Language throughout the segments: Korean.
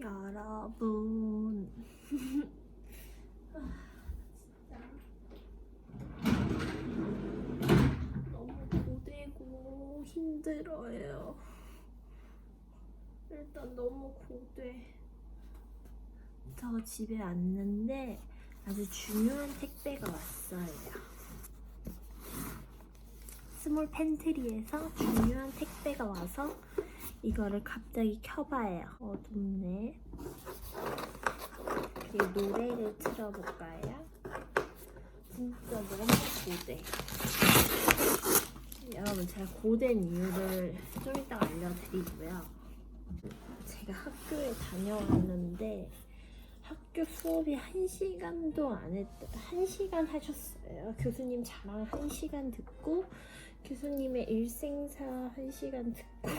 여러분. 너무 고되고 힘들어요. 일단 너무 고돼. 저 집에 왔는데 아주 중요한 택배가 왔어요. 스몰 팬트리에서 중요한 택배가 와서 이거를 갑자기 켜봐요. 어둡네. 이 노래를 틀어볼까요? 진짜 너무 고대. 여러분 제가 고된 이유를 좀 이따 알려드리고요. 제가 학교에 다녀왔는데 학교 수업이 한 시간도 안 했다. 한 시간 하셨어요. 교수님 자랑 한 시간 듣고 교수님의 일생사 한 시간 듣고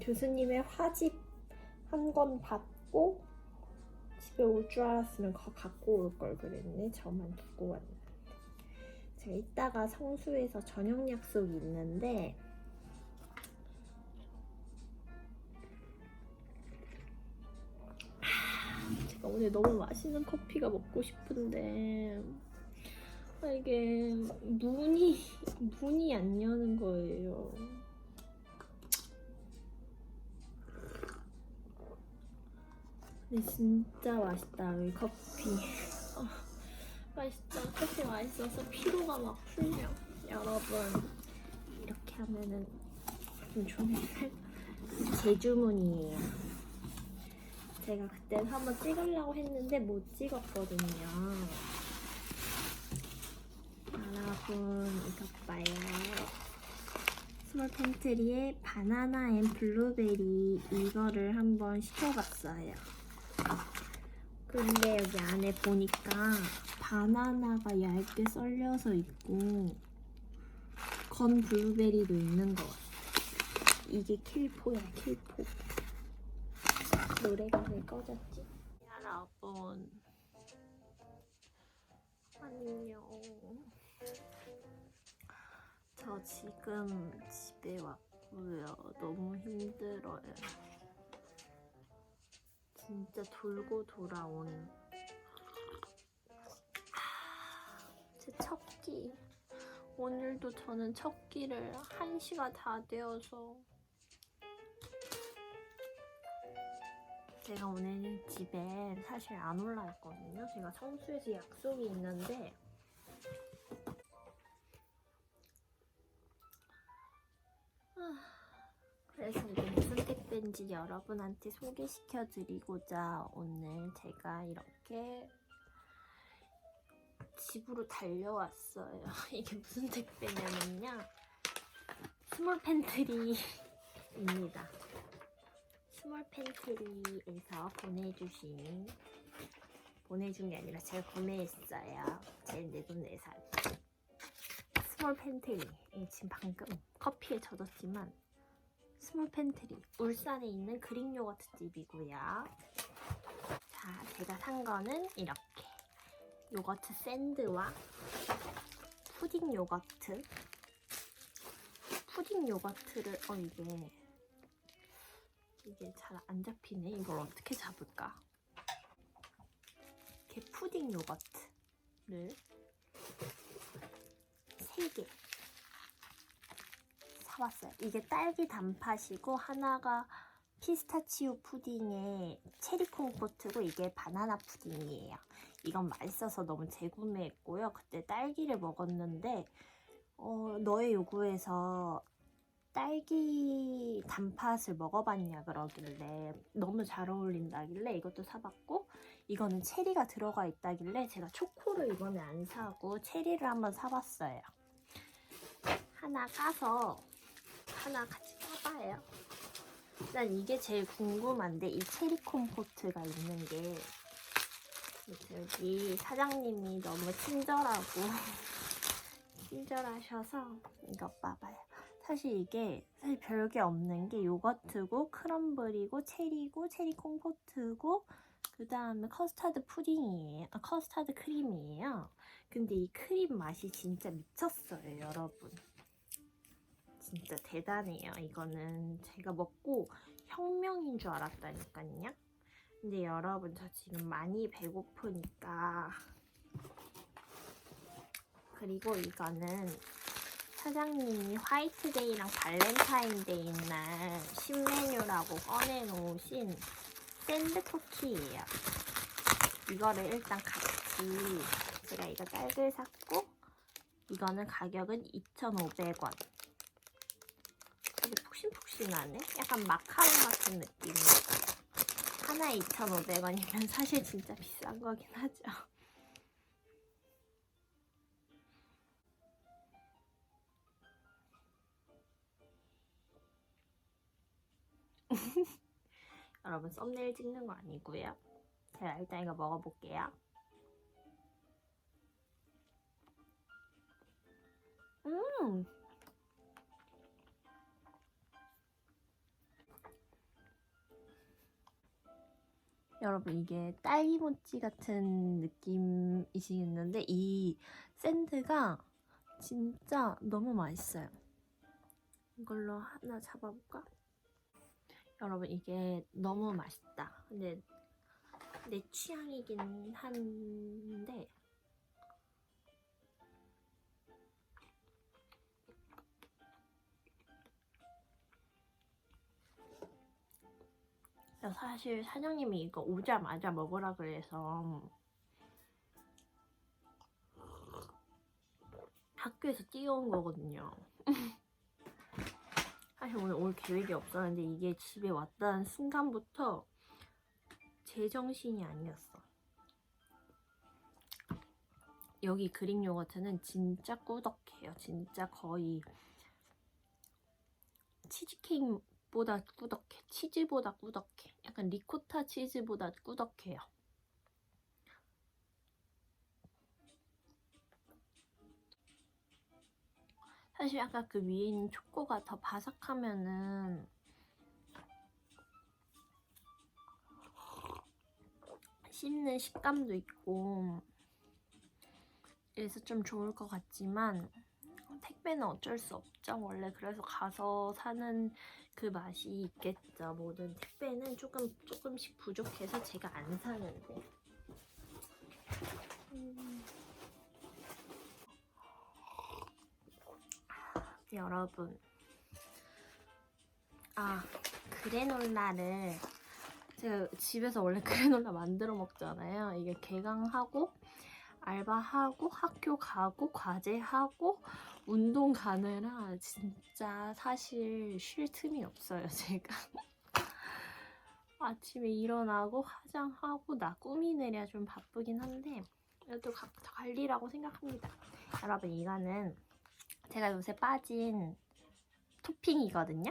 교수님의 화집 한 권 받고 집에 올 줄 알았으면 그거 갖고 올 걸 그랬네. 저만 두고 왔는데. 제가 이따가 성수에서 저녁 약속이 있는데 하, 제가 오늘 너무 맛있는 커피가 먹고 싶은데 아, 이게 문이 문이 안 여는 거예요. 근데 진짜 맛있다 이 커피. 아, 맛있다 커피 맛있어서 피로가 막 풀려. 여러분 이렇게 하면은 좀 좋네. 제주문이에요. 제가 그때 한번 찍으려고 했는데 못 찍었거든요. 여러분 이것 봐요. 스몰 팬트리의 바나나 앤 블루베리 이거를 한번 시켜봤어요. 근데 여기 안에 보니까 바나나가 얇게 썰려서 있고 건 블루베리도 있는 것 같아. 이게 킬포야 킬포. 노래가 왜 꺼졌지? 여러분 안녕. 저 지금 집에 왔고요. 너무 힘들어요. 진짜 돌고 돌아온 제첫 끼. 오늘도 저는 첫 끼를 1시가 다 되어서 제가 오늘 집에 사실 안 올라왔거든요. 제가 성수에서 약속이 있는데 아, 그래서 택배인지 여러분한테 소개시켜 드리고자 오늘 제가 이렇게 집으로 달려왔어요. 이게 무슨 택배냐면요. 스몰 팬트리입니다. 스몰 팬트리에서 보내주신 보내준 게 아니라 제가 구매했어요. 제 내돈 내산 스몰 팬트리 예, 지금 방금 커피에 젖었지만 스몰 팬트리 울산에 있는 그릭 요거트 집이고요. 자, 제가 산 거는 이렇게 요거트 샌드와 푸딩 요거트 푸딩 요거트를 어 이게 이게 잘 안 잡히네. 이걸 어떻게 잡을까? 이렇게 푸딩 요거트를 3개 사왔어요. 이게 딸기 단팥이고 하나가 피스타치오 푸딩에 체리 콩포트고 이게 바나나 푸딩이에요. 이건 맛있어서 너무 재구매했고요. 그때 딸기를 먹었는데 어, 너의 요구에서 딸기 단팥을 먹어봤냐 그러길래 너무 잘 어울린다길래 이것도 사봤고 이거는 체리가 들어가 있다길래 제가 초코를 이번에 안 사고 체리를 한번 사봤어요. 하나 까서 하나 같이 까봐요. 난 이게 제일 궁금한데 이 체리 콤포트가 있는 게 여기 사장님이 너무 친절하고 친절하셔서 이거 봐봐요. 사실 이게 사실 별게 없는 게 요거트고 크럼블이고 체리고 체리 콩포트고 그 다음에 커스타드 푸딩이에요. 아, 커스타드 크림이에요. 근데 이 크림 맛이 진짜 미쳤어요, 여러분. 진짜 대단해요. 이거는 제가 먹고 혁명인 줄 알았다니까요. 근데 여러분 저 지금 많이 배고프니까 그리고 이거는 사장님이 화이트데이랑 발렌타인데이 날 신메뉴라고 꺼내놓으신 샌드쿠키예요. 이거를 일단 같이 제가 이거 딸글 샀고 이거는 가격은 2,500원. 푹신푹신하네. 약간 마카롱 같은 느낌이에요. 하나에 2,500원이면 사실 진짜 비싼 거긴 하죠. 여러분 썸네일 찍는 거 아니고요. 제가 일단 이거 먹어볼게요. 음. 여러분 이게 딸기모찌 같은 느낌이시겠는데 이 샌드가 진짜 너무 맛있어요. 이걸로 하나 잡아볼까? 여러분 이게 너무 맛있다. 근데 내 취향이긴 한데 사실 사장님이 이거 오자마자 먹으라 그래서 학교에서 뛰어온 거거든요. 사실 오늘 올 계획이 없었는데 이게 집에 왔다는 순간부터 제정신이 아니었어. 여기 그릭 요거트는 진짜 꾸덕해요. 진짜 거의 치즈케이크 보다 꾸덕해. 치즈보다 꾸덕해. 약간 리코타 치즈보다 꾸덕해요. 사실 아까 그 위에 있는 초코가 더 바삭하면은 씹는 식감도 있고 그래서 좀 좋을 것 같지만 택배는 어쩔 수 없죠. 원래 그래서 가서 사는 그 맛이 있겠죠. 모든 택배는 조금 조금씩 부족해서 제가 안 사는데. 음. 여러분, 아 그래놀라를 제가 집에서 원래 그래놀라 만들어 먹잖아요. 이게 개강하고 알바하고 학교 가고 과제하고 운동 가느라 진짜 사실 쉴 틈이 없어요. 제가 아침에 일어나고 화장하고 나 꾸미느라 좀 바쁘긴 한데 그래도 가- 관리라고 생각합니다. 여러분 이거는 제가 요새 빠진 토핑이거든요.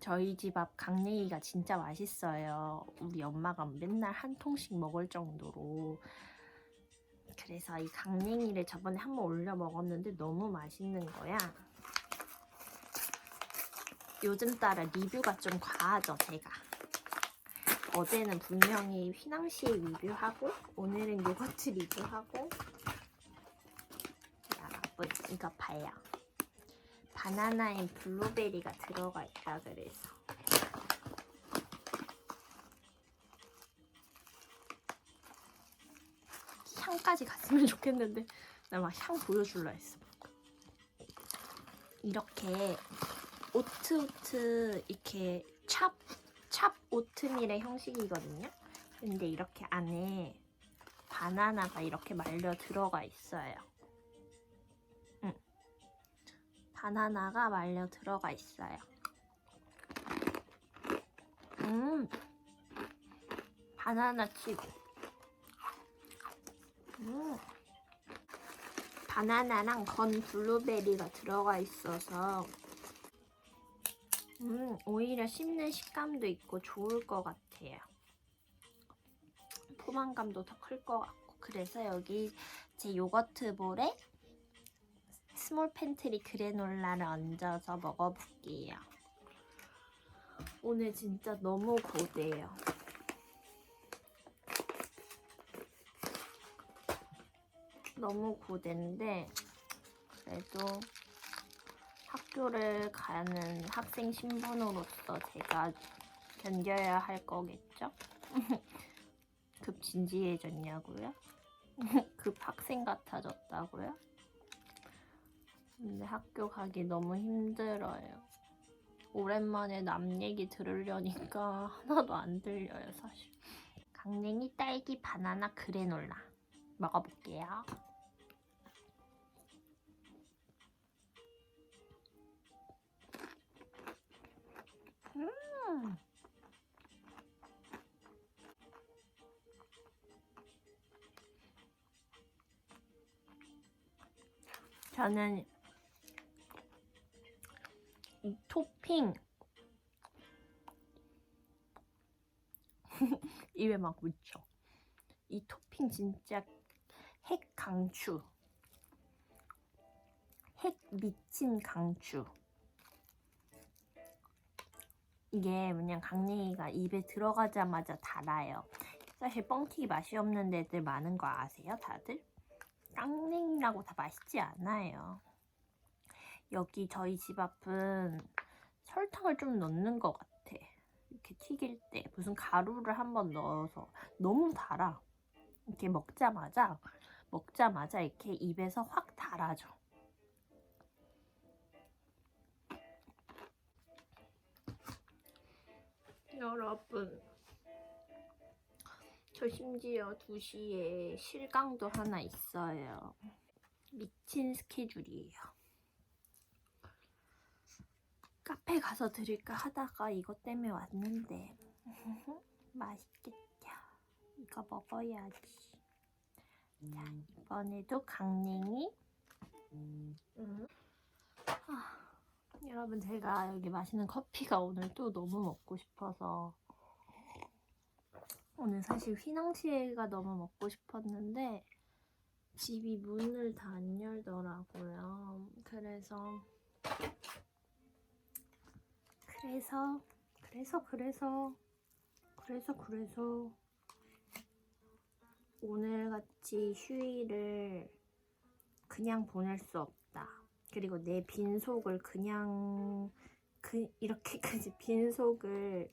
저희 집 앞 강냉이가 진짜 맛있어요. 우리 엄마가 맨날 한 통씩 먹을 정도로. 그래서 이 강냉이를 저번에 한번 올려 먹었는데 너무 맛있는 거야. 요즘 따라 리뷰가 좀 과하죠, 제가. 어제는 분명히 휘낭시에 리뷰하고 오늘은 요거트 리뷰하고 이거 봐요. 바나나에 블루베리가 들어가 있다 그래서 향까지 갔으면 좋겠는데 나 막 향 보여줄라 했어. 이렇게 오트오트 이렇게 찹, 찹 오트밀의 형식이거든요. 근데 이렇게 안에 바나나가 이렇게 말려 들어가 있어요. 바나나가 말려 들어가 있어요. 음, 바나나 칩. 음, 바나나랑 건 블루베리가 들어가 있어서 음, 오히려 씹는 식감도 있고 좋을 것 같아요. 포만감도 더 클 것 같고 그래서 여기 제 요거트 볼에 스몰 팬트리 그래놀라를 얹어서 먹어볼게요. 오늘 진짜 너무 고대요. 너무 고된데 그래도 학교를 가는 학생 신분으로서 제가 견뎌야 할 거겠죠? 급 진지해졌냐고요? 급 학생 같아졌다고요? 근데 학교 가기 너무 힘들어요. 오랜만에 남 얘기 들으려니까 하나도 안 들려요, 사실. 강냉이 딸기 바나나 그래놀라 먹어볼게요. 저는 이 토핑 입에 막 묻혀. 이 토핑 진짜 핵 강추. 핵 미친 강추. 이게 그냥 강냉이가 입에 들어가자마자 달아요. 사실 뻥튀기 맛이 없는 데들 많은 거 아세요, 다들? 깡냉이라고 다 맛있지 않아요. 여기 저희 집 앞은 설탕을 좀 넣는 것 같아. 이렇게 튀길 때 무슨 가루를 한번 넣어서 너무 달아. 이렇게 먹자마자 먹자마자 이렇게 입에서 확 달아져. 여러분, 저 심지어 2시에 실강도 하나 있어요. 미친 스케줄이에요. 카페 가서 드릴까 하다가 이것 때문에 왔는데 맛있겠다. 이거 먹어야지. 자, 이번에도 강냉이. 음. 아, 여러분 제가 여기 마시는 커피가 오늘 또 너무 먹고 싶어서 오늘 사실 휘낭시에가 너무 먹고 싶었는데 집이 문을 다 안 열더라고요. 그래서 그래서 그래서 그래서 그래서 그래서 오늘 같이 휴일을 그냥 보낼 수 없다. 그리고 내 빈속을 그냥 그 이렇게까지 빈속을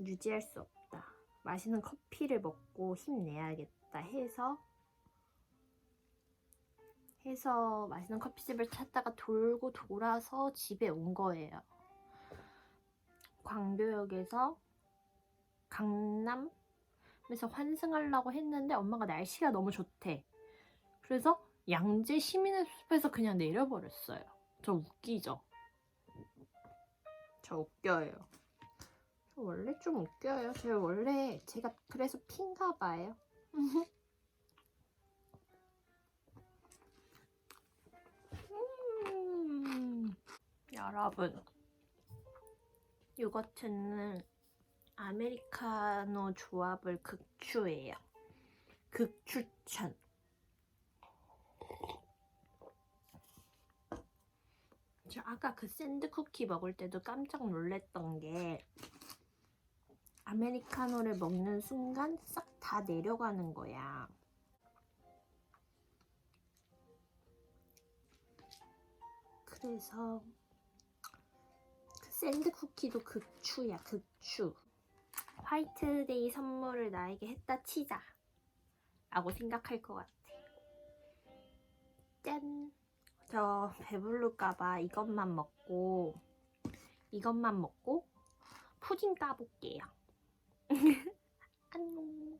유지할 수 없다. 맛있는 커피를 먹고 힘내야겠다 해서 해서 맛있는 커피집을 찾다가 돌고 돌아서 집에 온 거예요. 광교역에서 강남에서 환승하려고 했는데 엄마가 날씨가 너무 좋대. 그래서 양재 시민의 숲에서 그냥 내려버렸어요. 저 웃기죠? 저 웃겨요. 저 원래 좀 웃겨요. 제가 원래 제가 그래서 핀가 봐요. 음, 여러분, 요거트는 아메리카노 조합을 극추해요. 극추천. 저 아까 그 샌드 쿠키 먹을 때도 깜짝 놀랐던 게 아메리카노를 먹는 순간 싹 다 내려가는 거야. 그래서 그 샌드 쿠키도 극추야, 극추. 화이트데이 선물을 나에게 했다 치자. 라고 생각할 것 같아. 짠! 저 배부를까봐 이것만 먹고 이것만 먹고 푸딩 까볼게요. 안녕.